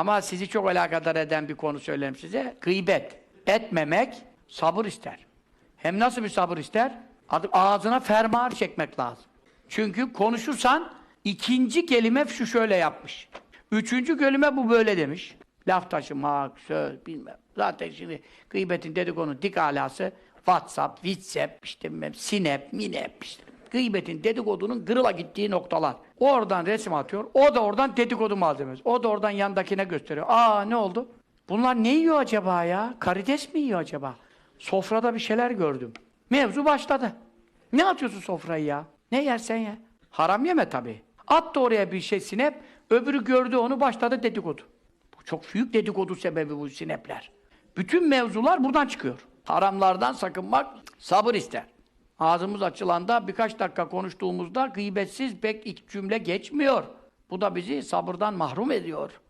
Ama sizi çok alakadar eden bir konu söyleyeyim size. Gıybet. Etmemek sabır ister. Hem nasıl bir sabır ister? Ağzına fermuar çekmek lazım. Çünkü konuşursan ikinci kelime şu şöyle yapmış. Üçüncü kelime bu böyle demiş. Laf taşımak, söz, bilmem. Zaten şimdi gıybetin dedikodunun dik alası WhatsApp, WhatsApp, işte bilmem, Sinep, Minep işte. Gıybetin dedikodunun gırıla gittiği noktalar. Oradan resim atıyor, o da oradan dedikodu malzemesi. O da oradan yandakine gösteriyor. Aa ne oldu? Bunlar ne yiyor acaba ya? Karides mi yiyor acaba? Sofrada bir şeyler gördüm. Mevzu başladı. Ne atıyorsun sofrayı ya? Ne yersen ye. Haram yeme tabii. At da oraya bir şey sinep, öbürü gördü onu başladı dedikodu. Bu çok büyük dedikodu sebebi bu sinepler. Bütün mevzular buradan çıkıyor. Haramlardan sakınmak sabır ister. Ağzımız açılanda birkaç dakika konuştuğumuzda gıybetsiz pek ilk cümle geçmiyor. Bu da bizi sabırdan mahrum ediyor.